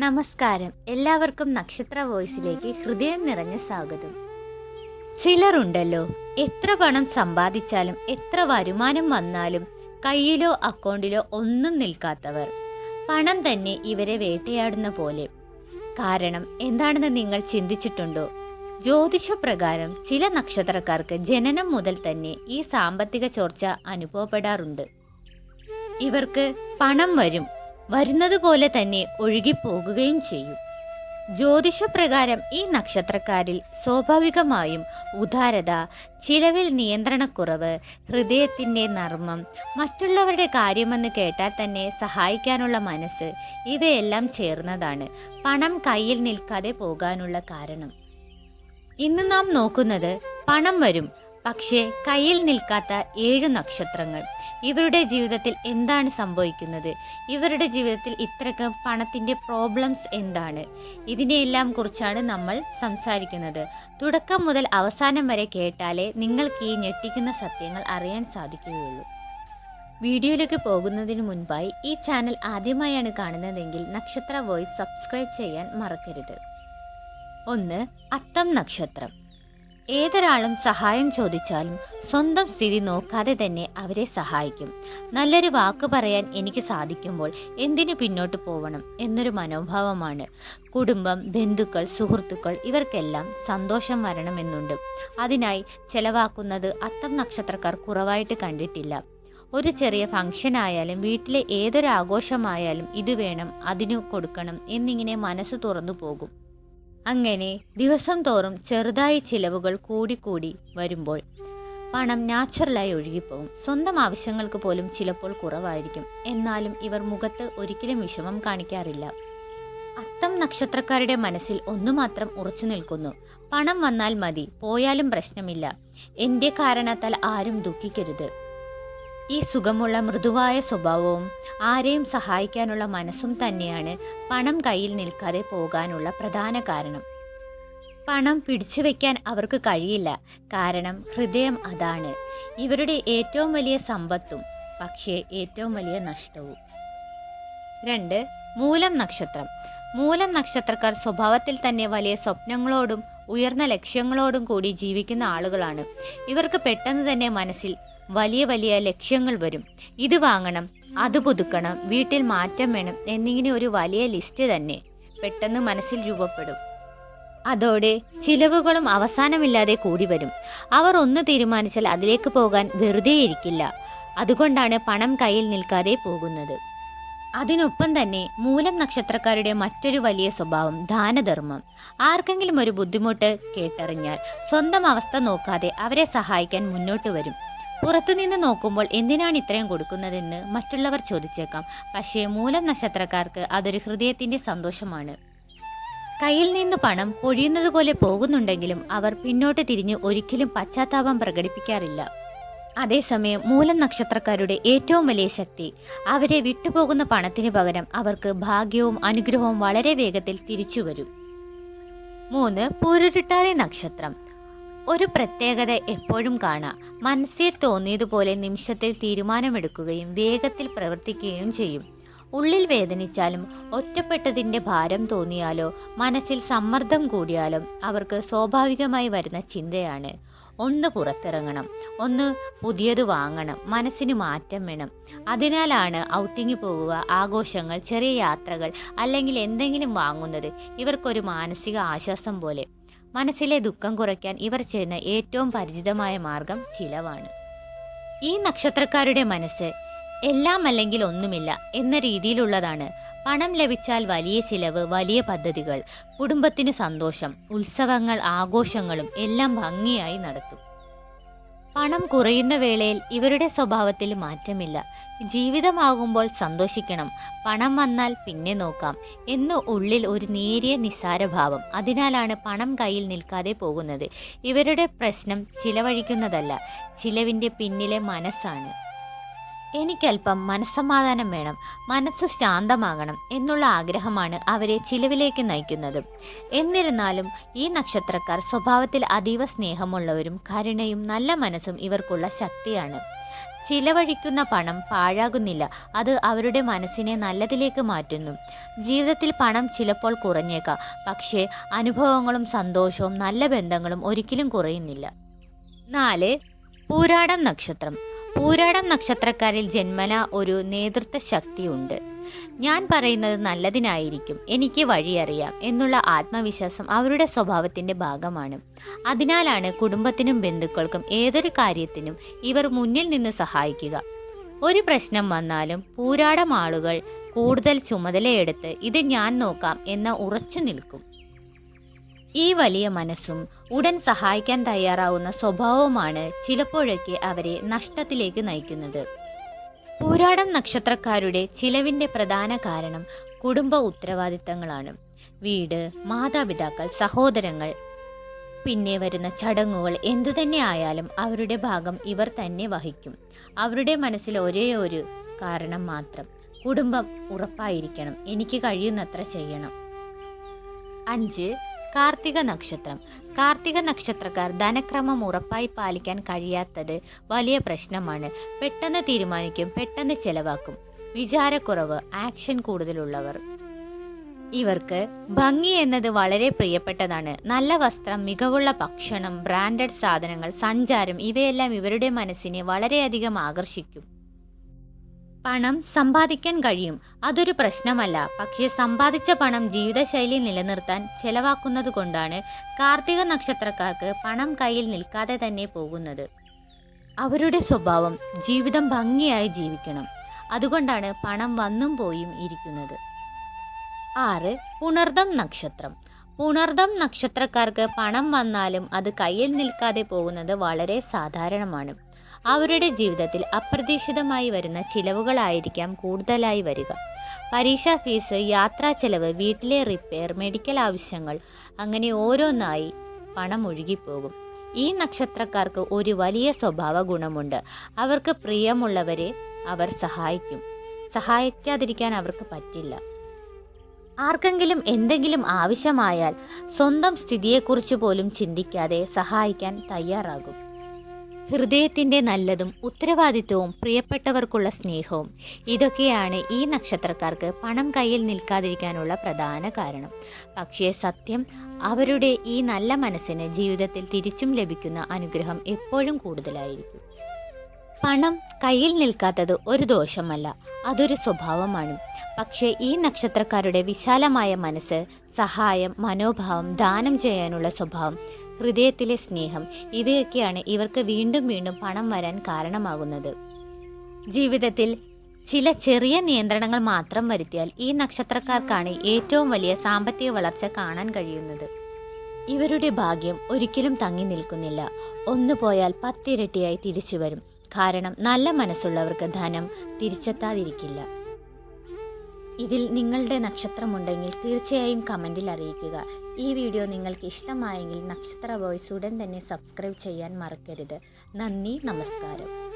നമസ്കാരം. എല്ലാവർക്കും നക്ഷത്ര വോയിസിലേക്ക് ഹൃദയം നിറഞ്ഞ സ്വാഗതം. ചിലരുണ്ടല്ലോ എത്ര പണം സമ്പാദിച്ചാലും എത്ര വരുമാനം വന്നാലും കയ്യിലോ അക്കൗണ്ടിലോ ഒന്നും നിൽക്കാത്തവർ. പണം തന്നെ ഇവരെ വേട്ടയാടുന്ന പോലെ. കാരണം എന്താണെന്ന് നിങ്ങൾ ചിന്തിച്ചിട്ടുണ്ടോ? ജ്യോതിഷപ്രകാരം ചില നക്ഷത്രക്കാർക്ക് ജനനം മുതൽ തന്നെ ഈ സാമ്പത്തിക ചോർച്ച അനുഭവപ്പെടാറുണ്ട്. ഇവർക്ക് പണം വരും വരുന്നത് പോലെ തന്നെ ഒഴുകിപ്പോകുകയും ചെയ്യും. ജ്യോതിഷപ്രകാരം ഈ നക്ഷത്രക്കാരിൽ സ്വാഭാവികമായും ഉദാരത ചിലവിൽ നിയന്ത്രണക്കുറവ് ഹൃദയത്തിന്റെ നർമ്മം മറ്റുള്ളവരുടെ കാര്യമെന്ന് കേട്ടാൽ തന്നെ സഹായിക്കാനുള്ള മനസ്സ് ഇവയെല്ലാം ചേർന്നതാണ് പണം കയ്യിൽ നിൽക്കാതെ പോകാനുള്ള കാരണം. ഇന്ന് നാം നോക്കുന്നത് പണം വരും പക്ഷേ കയ്യിൽ നിൽക്കാത്ത ഏഴ് നക്ഷത്രങ്ങൾ. ഇവരുടെ ജീവിതത്തിൽ എന്താണ് സംഭവിക്കുന്നത്? ഇവരുടെ ജീവിതത്തിൽ ഇത്രയ്ക്ക് പണത്തിന്റെ പ്രോബ്ലംസ് എന്താണ്? ഇതിനെയെല്ലാം കുറിച്ചാണ് നമ്മൾ സംസാരിക്കുന്നത്. തുടക്കം മുതൽ അവസാനം വരെ കേട്ടാലേ നിങ്ങൾക്ക് ഈ ഞെട്ടിക്കുന്ന സത്യങ്ങൾ അറിയാൻ സാധിക്കുകയുള്ളൂ. വീഡിയോയിലേക്ക് പോകുന്നതിന് മുൻപായി ഈ ചാനൽ ആദ്യമായാണ് കാണുന്നതെങ്കിൽ നക്ഷത്ര വോയിസ് സബ്സ്ക്രൈബ് ചെയ്യാൻ മറക്കരുത്. ഒന്ന് അത്തം നക്ഷത്രം. ഏതൊരാളും സഹായം ചോദിച്ചാലും സ്വന്തം സ്ഥിതി നോക്കാതെ തന്നെ അവരെ സഹായിക്കും. നല്ലൊരു വാക്ക് പറയാൻ എനിക്ക് സാധിക്കുമ്പോൾ എന്തിനു പിന്നോട്ട് പോവണം എന്നൊരു മനോഭാവമാണ്. കുടുംബം ബന്ധുക്കൾ സുഹൃത്തുക്കൾ ഇവർക്കെല്ലാം സന്തോഷം വരണമെന്നുണ്ട്. അതിനായി ചെലവാക്കുന്നത് അത്തം നക്ഷത്രക്കാർ കുറവായിട്ട് കണ്ടിട്ടില്ല. ഒരു ചെറിയ ഫംഗ്ഷൻ ആയാലും വീട്ടിലെ ഏതൊരു ആഘോഷമായാലും ഇത് വേണം അതിനു കൊടുക്കണം എന്നിങ്ങനെ മനസ്സ് തുറന്നു പോകും. അങ്ങനെ ദിവസം തോറും ചെറുതായി ചിലവുകൾ കൂടിക്കൂടി വരുമ്പോൾ പണം നാച്ചുറലായി ഒഴുകിപ്പോകും. സ്വന്തം ആവശ്യങ്ങൾക്ക് പോലും ചിലപ്പോൾ കുറവായിരിക്കും. എന്നാലും ഇവർ മുഖത്ത് ഒരിക്കലും വിഷമം കാണിക്കാറില്ല. അത്തം നക്ഷത്രക്കാരുടെ മനസ്സിൽ ഒന്നു മാത്രം ഉറച്ചു നിൽക്കുന്നു. പണം വന്നാൽ മതി പോയാലും പ്രശ്നമില്ല. എന്റെ കാരണത്താൽ ആരും ദുഃഖിക്കരുത്. ഈ സുഖമുള്ള മൃദുവായ സ്വഭാവവും ആരെയും സഹായിക്കാനുള്ള മനസ്സും തന്നെയാണ് പണം കയ്യിൽ നിൽക്കാതെ പോകാനുള്ള പ്രധാന കാരണം. പണം പിടിച്ചു വെക്കാൻ അവർക്ക് കഴിയില്ല. കാരണം ഹൃദയം അതാണ്. ഇവരുടെ ഏറ്റവും വലിയ സമ്പത്തും പക്ഷേ ഏറ്റവും വലിയ നഷ്ടവും. രണ്ട് മൂലം നക്ഷത്രം. മൂലം നക്ഷത്രക്കാർ സ്വഭാവത്തിൽ തന്നെ വലിയ സ്വപ്നങ്ങളോടും ഉയർന്ന ലക്ഷ്യങ്ങളോടും കൂടി ജീവിക്കുന്ന ആളുകളാണ്. ഇവർക്ക് പെട്ടെന്ന് തന്നെ മനസ്സിൽ വലിയ വലിയ ലക്ഷ്യങ്ങൾ വരും. ഇത് വാങ്ങണം അത് പുതുക്കണം വീട്ടിൽ മാറ്റം വേണം എന്നിങ്ങനെ ഒരു വലിയ ലിസ്റ്റ് തന്നെ പെട്ടെന്ന് മനസ്സിൽ രൂപപ്പെടും. അതോടെ ചിലവുകളും അവസാനമില്ലാതെ കൂടി വരും. അവർ ഒന്ന് തീരുമാനിച്ചാൽ അതിലേക്ക് പോകാൻ വെറുതെയിരിക്കില്ല അതുകൊണ്ടാണ് പണം കയ്യിൽ നിൽക്കാതെ പോകുന്നത്. അതിനൊപ്പം തന്നെ മൂലം നക്ഷത്രക്കാരുടെ മറ്റൊരു വലിയ സ്വഭാവം ദാനധർമ്മം. ആർക്കെങ്കിലും ഒരു ബുദ്ധിമുട്ട് കേട്ടറിഞ്ഞാൽ സ്വന്തം അവസ്ഥ നോക്കാതെ അവരെ സഹായിക്കാൻ മുന്നോട്ട് വരും. പുറത്തുനിന്ന് നോക്കുമ്പോൾ എന്തിനാണ് ഇത്രയും കൊടുക്കുന്നതെന്ന് മറ്റുള്ളവർ ചോദിച്ചേക്കാം. പക്ഷേ മൂലം നക്ഷത്രക്കാർക്ക് അതൊരു ഹൃദയത്തിന്റെ സന്തോഷമാണ്. കയ്യിൽ നിന്ന് പണം പൊഴിയുന്നത് പോലെ പോകുന്നുണ്ടെങ്കിലും അവർ പിന്നോട്ട് തിരിഞ്ഞ് ഒരിക്കലും പശ്ചാത്താപം പ്രകടിപ്പിക്കാറില്ല. അതേസമയം മൂലം നക്ഷത്രക്കാരുടെ ഏറ്റവും വലിയ ശക്തി അവരെ വിട്ടുപോകുന്ന പണത്തിന് പകരം അവർക്ക് ഭാഗ്യവും അനുഗ്രഹവും വളരെ വേഗത്തിൽ തിരിച്ചു വരും മൂന്ന് പൂരുരുട്ടാതി നക്ഷത്രം. ഒരു പ്രത്യേകത എപ്പോഴും കാണാം. മനസ്സിൽ തോന്നിയതുപോലെ നിമിഷത്തിൽ തീരുമാനമെടുക്കുകയും വേഗത്തിൽ പ്രവർത്തിക്കുകയും ചെയ്യും. ഉള്ളിൽ വേദനിച്ചാലും ഒറ്റപ്പെട്ടതിന്റെ ഭാരം തോന്നിയാലോ മനസ്സിൽ സമ്മർദ്ദം കൂടിയാലും അവർക്ക് സ്വാഭാവികമായി വരുന്ന ചിന്തയാണ് ഒന്ന് പുറത്തിറങ്ങണം ഒന്ന് പുതിയത് വാങ്ങണം മനസ്സിന് മാറ്റം വേണം. അതിനാലാണ് ഔട്ടിങ് പോകുക ആഘോഷങ്ങൾ ചെറിയ യാത്രകൾ അല്ലെങ്കിൽ എന്തെങ്കിലും വാങ്ങുന്നത്. ഇവർക്കൊരു മാനസിക ആശ്വാസം പോലെ. മനസ്സിലെ ദുഃഖം കുറയ്ക്കാൻ ഇവർ ചെയ്യുന്ന ഏറ്റവും പരിചിതമായ മാർഗം ചിലവാണ്. ഈ നക്ഷത്രക്കാരുടെ മനസ്സ് എല്ലാം അല്ലെങ്കിൽ ഒന്നുമില്ല എന്ന രീതിയിലുള്ളതാണ്. പണം ലഭിച്ചാൽ വലിയ ചിലവ് വലിയ പദ്ധതികൾ കുടുംബത്തിന് സന്തോഷം ഉത്സവങ്ങൾ ആഘോഷങ്ങളും എല്ലാം ഭംഗിയായി നടത്തും. പണം കുറയുന്ന വേളയിൽ ഇവരുടെ സ്വഭാവത്തിൽ മാറ്റമില്ല. ജീവിതമാകുമ്പോൾ സന്തോഷിക്കണം. പണം വന്നാൽ പിന്നെ നോക്കാം. എന്ന് ഉള്ളിൽ ഒരു നേരിയ നിസ്സാരഭാവം. അതിനാലാണ് പണം കയ്യിൽ നിൽക്കാതെ പോകുന്നത്. ഇവരുടെ പ്രശ്നം ചിലവഴിക്കുന്നതല്ല. ചിലവിന്റെ പിന്നിലെ മനസ്സാണ്. എനിക്കല്പം മനസ്സമാധാനം വേണം മനസ്സ് ശാന്തമാകണം എന്നുള്ള ആഗ്രഹമാണ് അവരെ ചിലവിലേക്ക് നയിക്കുന്നത്. എന്നിരുന്നാലും ഈ നക്ഷത്രക്കാർ സ്വഭാവത്തിൽ അതീവ സ്നേഹമുള്ളവരും കരുണയും നല്ല മനസ്സും ഇവർക്കുള്ള ശക്തിയാണ്. ചിലവഴിക്കുന്ന പണം പാഴാകുന്നില്ല അത് അവരുടെ മനസ്സിനെ നല്ലതിലേക്ക് മാറ്റുന്നു. ജീവിതത്തിൽ പണം ചിലപ്പോൾ കുറഞ്ഞേക്കാം പക്ഷേ അനുഭവങ്ങളും സന്തോഷവും നല്ല ബന്ധങ്ങളും ഒരിക്കലും കുറയുന്നില്ല. നാല് പൂരാടം നക്ഷത്രം. പൂരാടം നക്ഷത്രക്കാരിൽ ജന്മന ഒരു നേതൃത്വ ശക്തിയുണ്ട്. ഞാൻ പറയുന്നത് നല്ലതിനായിരിക്കും എനിക്ക് വഴിയറിയാം എന്നുള്ള ആത്മവിശ്വാസം അവരുടെ സ്വഭാവത്തിന്റെ ഭാഗമാണ്. അതിനാലാണ് കുടുംബത്തിനും ബന്ധുക്കൾക്കും ഏതൊരു കാര്യത്തിനും ഇവർ മുന്നിൽ നിന്ന് സഹായിക്കുക. ഒരു പ്രശ്നം വന്നാലും പൂരാടം ആളുകൾ കൂടുതൽ ചുമതലയെടുത്ത് ഇത് ഞാൻ നോക്കാം എന്ന ഉറച്ചു നിൽക്കും. ഈ വലിയ മനസ്സും ഉടൻ സഹായിക്കാൻ തയ്യാറാവുന്ന സ്വഭാവവുമാണ് ചിലപ്പോഴൊക്കെ അവരെ നഷ്ടത്തിലേക്ക് നയിക്കുന്നത്. പൂരാടം നക്ഷത്രക്കാരുടെ ചിലവിന്റെ പ്രധാന കാരണം കുടുംബ ഉത്തരവാദിത്തങ്ങളാണ്. വീട് മാതാപിതാക്കൾ സഹോദരങ്ങൾ. പിന്നെ വരുന്ന ചടങ്ങുകൾ എന്തുതന്നെ ആയാലും അവരുടെ ഭാഗം ഇവർ തന്നെ വഹിക്കും. അവരുടെ മനസ്സിൽ ഒരേ ഒരു കാരണം മാത്രം കുടുംബം ഉറപ്പായിരിക്കണം. എനിക്ക് കഴിയുന്നത്ര ചെയ്യണം. അഞ്ച് കാർത്തിക നക്ഷത്രം. കാർത്തിക നക്ഷത്രക്കാർ ധനക്രമം ഉറപ്പായി പാലിക്കാൻ കഴിയാത്തത് വലിയ പ്രശ്നമാണ്. പെട്ടെന്ന് തീരുമാനിക്കും പെട്ടെന്ന് ചെലവാക്കും. വിചാരക്കുറവ് ആക്ഷൻ കൂടുതലുള്ളവർ. ഇവർക്ക് ഭംഗി എന്നത് വളരെ പ്രിയപ്പെട്ടതാണ്. നല്ല വസ്ത്രം മികവുള്ള ഭക്ഷണം ബ്രാൻഡഡ് സാധനങ്ങൾ സഞ്ചാരം ഇവയെല്ലാം ഇവരുടെ മനസ്സിനെ വളരെയധികം ആകർഷിക്കും. പണം സമ്പാദിക്കാൻ കഴിയും. അതൊരു പ്രശ്നമല്ല. പക്ഷേ സമ്പാദിച്ച പണം ജീവിതശൈലി നിലനിർത്താൻ ചെലവാക്കുന്നത് കൊണ്ടാണ് കാർത്തിക നക്ഷത്രക്കാർക്ക് പണം കയ്യിൽ നിൽക്കാതെ തന്നെ പോകുന്നത്. അവരുടെ സ്വഭാവം ജീവിതം ഭംഗിയായി ജീവിക്കണം. അതുകൊണ്ടാണ് പണം വന്നും പോയും ഇരിക്കുന്നത്. ആറ്. പുണർദം നക്ഷത്രം. പുണർദം നക്ഷത്രക്കാർക്ക് പണം വന്നാലും അത് കയ്യിൽ നിൽക്കാതെ പോകുന്നത് വളരെ സാധാരണമാണ്. അവരുടെ ജീവിതത്തിൽ അപ്രതീക്ഷിതമായി വരുന്ന ചിലവുകളായിരിക്കാം കൂടുതലായി വരിക. പരീക്ഷാ ഫീസ് യാത്രാ ചെലവ് വീട്ടിലെ റിപ്പയർ മെഡിക്കൽ ആവശ്യങ്ങൾ അങ്ങനെ ഓരോന്നായി പണം ഒഴുകിപ്പോകും. ഈ നക്ഷത്രക്കാർക്ക് ഒരു വലിയ സ്വഭാവ ഗുണമുണ്ട്. അവർക്ക് പ്രിയമുള്ളവരെ അവർ സഹായിക്കും. സഹായിക്കാതിരിക്കാൻ അവർക്ക് പറ്റില്ല. ആർക്കെങ്കിലും എന്തെങ്കിലും ആവശ്യമായാൽ സ്വന്തം സ്ഥിതിയെക്കുറിച്ച് പോലും ചിന്തിക്കാതെ സഹായിക്കാൻ തയ്യാറാകും. ഹൃദയത്തിന്റെ നല്ലതും ഉത്തരവാദിത്വവും പ്രിയപ്പെട്ടവർക്കുള്ള സ്നേഹവും. ഇതൊക്കെയാണ് ഈ നക്ഷത്രക്കാർക്ക് പണം കയ്യിൽ നിൽക്കാതിരിക്കാനുള്ള പ്രധാന കാരണം. പക്ഷേ സത്യം അവരുടെ ഈ നല്ല മനസ്സിന് ജീവിതത്തിൽ തിരിച്ചും ലഭിക്കുന്ന അനുഗ്രഹം എപ്പോഴും കൂടുതലായിരിക്കും. പണം കയ്യിൽ നിൽക്കാത്തത് ഒരു ദോഷമല്ല അതൊരു സ്വഭാവമാണ്. പക്ഷേ ഈ നക്ഷത്രക്കാരുടെ വിശാലമായ മനസ്സ് സഹായം മനോഭാവം ദാനം ചെയ്യാനുള്ള സ്വഭാവം ഹൃദയത്തിലെ സ്നേഹം ഇവയൊക്കെയാണ് ഇവർക്ക് വീണ്ടും വീണ്ടും പണം വരാൻ കാരണമാകുന്നത്. ജീവിതത്തിൽ ചില ചെറിയ നിയന്ത്രണങ്ങൾ മാത്രം വരുത്തിയാൽ ഈ നക്ഷത്രക്കാർക്കാണ് ഏറ്റവും വലിയ സാമ്പത്തിക വളർച്ച കാണാൻ കഴിയുന്നത്. ഇവരുടെ ഭാഗ്യം ഒരിക്കലും തങ്ങി നിൽക്കുന്നില്ല. ഒന്നു പോയാൽ പത്തിരട്ടിയായി തിരിച്ചു വരും. കാരണം നല്ല മനസ്സുള്ളവർക്ക് ധനം തിരിച്ചെത്താതിരിക്കില്ല. ഇതിൽ നിങ്ങളുടെ നക്ഷത്രമുണ്ടെങ്കിൽ തീർച്ചയായും കമന്റിൽ അറിയിക്കുക. ഈ വീഡിയോ നിങ്ങൾക്ക് ഇഷ്ടമായെങ്കിൽ നക്ഷത്ര വോയിസ് ഉടൻ തന്നെ സബ്സ്ക്രൈബ് ചെയ്യാൻ മറക്കരുത്. നന്ദി നമസ്കാരം.